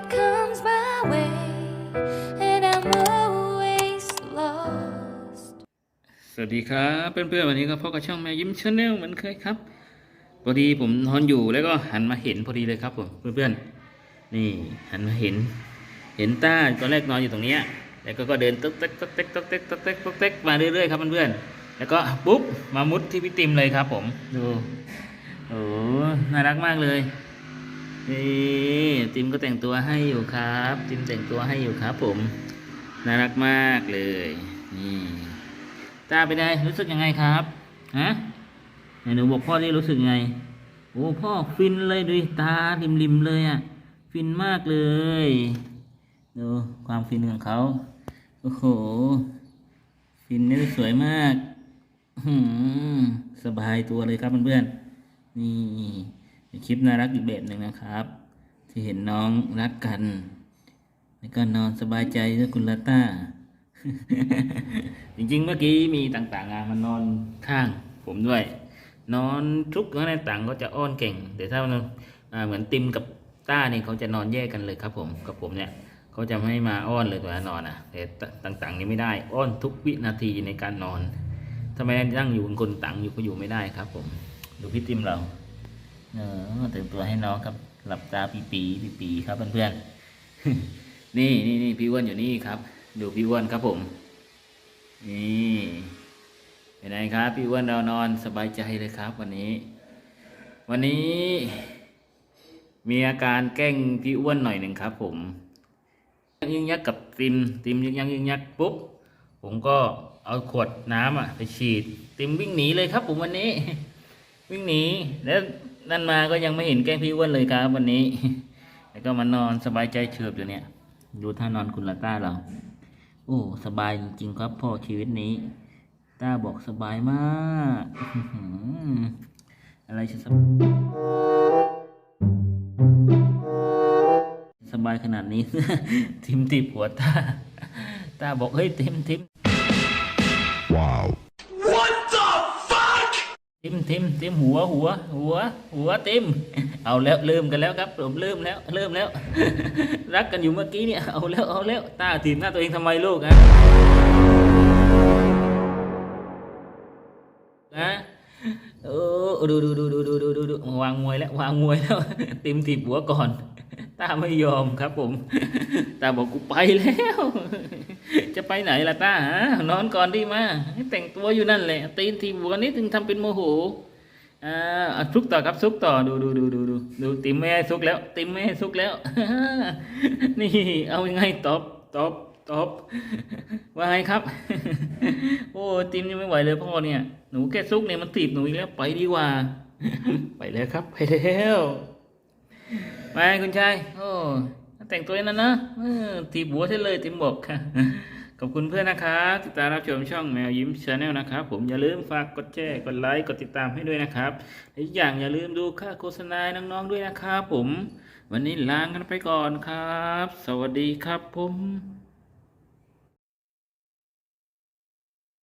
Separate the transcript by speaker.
Speaker 1: that comes my way, and I'm always lost.
Speaker 2: สวัสดีครับเพื่อนๆวันนี้ก็พบกับช่องแมวยิ้มชาแนลเหมือนเคยครับพอดีผมนอนอยู่แล้วก็หันมาเห็นพอดีเลยครับผมเพื่อนๆนี่หันมาเห็น เห็นต้าตอนแรกนอนอยู่ตรงเนี้ยแล้วก็ก็เดินต๊กเต๊กต๊กเต๊กต๊กเต๊กต๊กเต๊กต๊กเต๊กมาเรื่อยๆครับเพื่อนๆแล้วก็ปุ๊บมามุดที่พี่ติมเลยครับ ผมดูโอ้น่ารักมากเลย นี่ติมก็แต่งตัวให้อยู่ครับ ติมแต่งตัวให้อยู่ครับ ผมน่ารักมากเลยนี่ตาไปได้รู้สึกยังไงครับฮะไหนหนูบอกพ่อที่รู้สึกไงโอ้พ่อฟินเลยดูตาริมริมเลยอะฟินมากเลยดูความฟินของเขาโอ้โหฟินนี่สวยมากสบายตัวเลยครับเพื่อนๆนี่ คลิปน่ารักอีกแบบหนึ่งนะครับ ที่เห็นน้องรักกัน แล้วก็นอนสบายใจด้วยคุณลาต้า จริงๆเมื่อกี้มีต่างๆอะมันนอนข้างผมด้วย นอนทุกข์ในต่างก็จะอ้อนเก่ง แต่ถ้ามันเหมือนติมกับต้านี่เขาจะนอนแยกกันเลยครับ ผมกับผมเนี่ยเขาจะไม่มาอ้อนเลยเวลานอนอะแต่ต่างๆ นี่ไม่ได้อ้อนทุกวินาทีในการนอนถ้าไม่นั่งอยู่คนต่างอยู่ก็อยู่ไม่ได้ครับ ผม ดูพี่ติมเรา เออแต่งตัวให้น้องครับ หลับตาปีปีปีปีครับเพื่อนๆนี่นี่นี่พี่อ้วนอยู่นี่ครับ ดูพี่อ้วนครับผม นี่เป็นไงครับ พี่อ้วนเรานอนสบายใจเลยครับ วันนี้ วันนี้ มีอาการแกล้งพี่อ้วนหน่อยหนึ่งครับ ผมยึงยักกับติมติมยึงยักยึงยักปุ๊บผมก็เอาขวดน้ำอะไปฉีด ติมวิ่งหนีเลยครับ ผมวันนี้ วิ่งหนีแล้ว นั่นมาก็ยังไม่เห็นแกล้งพี่อ้วนเลยครับ วันนี้ แล้วก็มานอนสบายใจเฉิบอยู่เนี่ย ดูท่านอนคุณลาต้าเรา โอ้ สบายจริงๆครับพ่อชีวิตนี้ ต้าบอกสบายมากอะไรจะสบสบายขนาดนี้ ทิมติบหัวต้า ต้าบอกเฮ้ยทิมทิม
Speaker 3: Wow.
Speaker 2: ทิม ติมติมหัวหัว หัว หัวติมเอาแล้วเริ่มกันแล้วครับผมเริ่มแล้วเริ่มแล้ว รักกันอยู่เมื่อกี้เนี่ยเอาแล้วเอาแล้วตาถีบหน้าตัวเองทำไมลูกนะนะโอ้ดูดูดูดูดูดูดูวางมวยแล้ววางมวยแล้วติมถีบหัวก่อน ตาไม่ยอมครับผม ตาบอกกูไปแล้ว จะไปไหนล่ะตาฮะนอนก่อนดีมาให้แต่งตัวอยู่นั่นแหละ ตีนทีบัวนิดถึงทำเป็นโมโหอ่าซุกต่อครับซุกต่อดูดูดูดูดูดูติมแม่ซุกแล้ว ติมแม่ซุกแล้ว นี่เอายังไงตอบตอบตอบว่าไงครับ โอ้ติมยังไม่ไหวเลยพ่อเนี่ยหนูแค่ซุกเนี่ยมันตีบหนูอีกแล้วไปดีกว่า ไปแล้วครับ ไปแล้ว มาคุณชาย โอ้แต่งตัวนั้นนะตีบัวใช่เลยตีมบกค่ะ ขอบคุณเพื่อนนะครับติดตามรับชมช่องแมวยิ้มชาแนลนะครับ ผมอย่าลืมฝากกดแชร์กดไลค์กดติดตามให้ด้วยนะครับและอีกอย่างอย่าลืมดูค่าโฆษณาน้องๆด้วยนะครับผม วันนี้ลากันไปก่อนครับ สวัสดีครับผม